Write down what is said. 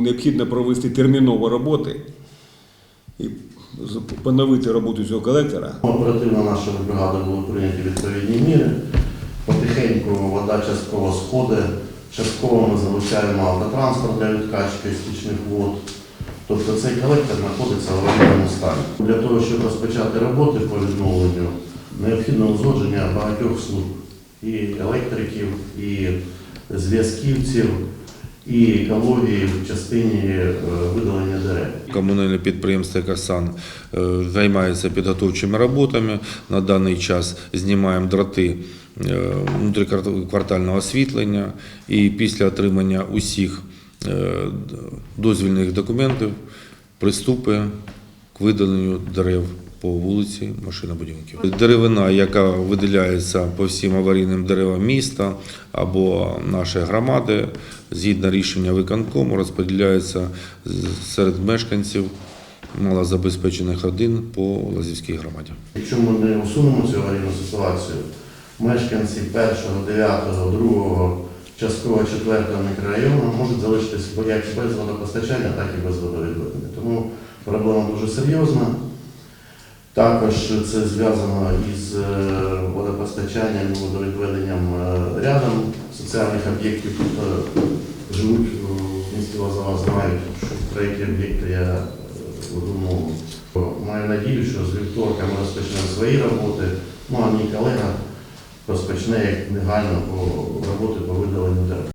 Необхідно провести термінові роботи і поновити роботу цього колектора. Оперативно нашими бригадами були прийняті відповідні міри. Потихеньку вода частково сходить, частково ми залучаємо автотранспорт для відкачки стічних вод. Тобто цей колектор знаходиться в аварійному стані. Для того, щоб розпочати роботи по відновленню, необхідно узгодження багатьох служб і електриків, і зв'язківців, і екології в частині е, видалення дерев. Комунальне підприємство «Касан» е, займається підготовчими роботами. На даний час знімаємо дроти е, внутріквартального освітлення і після отримання усіх дозвільних документів приступи видаленню дерев по вулиці машинобудівників. Деревина, яка виділяється по всім аварійним деревам міста або нашої громади, згідно рішення виконкому, розподіляється серед мешканців малозабезпечених родин по Лазівській громаді. Якщо ми не усунемо цю аварійну ситуацію, мешканці першого, дев'ятого, другого, частково четвертого мікрорайону можуть залишитися як без водопостачання, так і без водовідведення. Проблема дуже серйозна. Також це зв'язано із е, водопостачанням водовідведенням е, рядом соціальних об'єктів. Тобто живуть в місті Лозова, знають, про які об'єкти я е, веду мову. Маю надію, що з вівторка ми розпочнемо свої роботи, ну а мій колега розпочне як негайно по роботи по видаленню дерев.